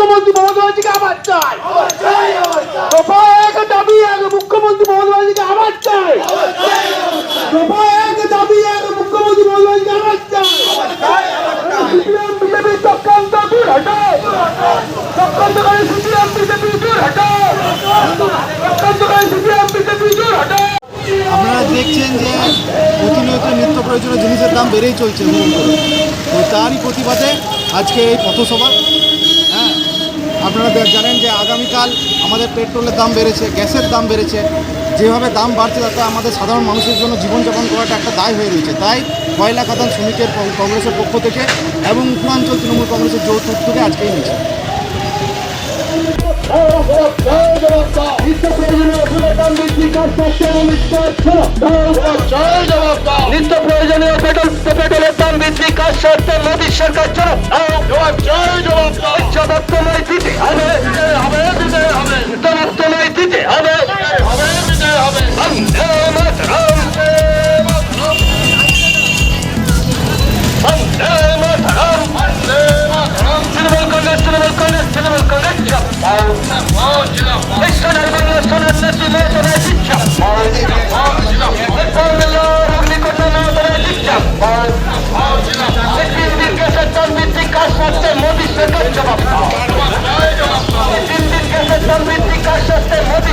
মুখ্যমন্ত্রী মমতা আবার চাই। দফা এক দাবি এক মুখ্যমন্ত্রী মমতা আবার চাই। দফা এক দাবি এক মুখ্যমন্ত্রী মমতা ব্যানার্জিকে আবার চাই। সিপিএম, বিজেপি, চক্রান্ত দূর হটাও হটাও চক্রান্তকারী সিপিএম আপনারা দেখছেন যে প্রতিনিয়ত নিত্য প্রয়োজনীয় জিনিসের দাম বেড়েই চলছে তারই প্রতিবাদে আজকে এই পথসভা আপনারা জানেন যে আগামীকাল আমাদের পেট্রোলের দাম বেড়েছে, গ্যাসের দাম বেড়েছে। যেভাবে দাম বাড়ছে, তাতে আমাদের সাধারণ মানুষের জন্য জীবনযাপন করাটা একটা দায় হয়ে রয়েছে। তাই কয়লা খাদান শ্রমিকের কংগ্রেসের পক্ষ থেকে এবং উত্তরাঞ্চল তৃণমূল কংগ্রেসের যৌথ উদ্যোগে আজকে এই মিছিল নিত্য প্রয়োজনীয় পেট্রোল পেট্রোলের দাম বৃদ্ধি কাজ সত্ত্বে মোদী সরকার চলো heavy.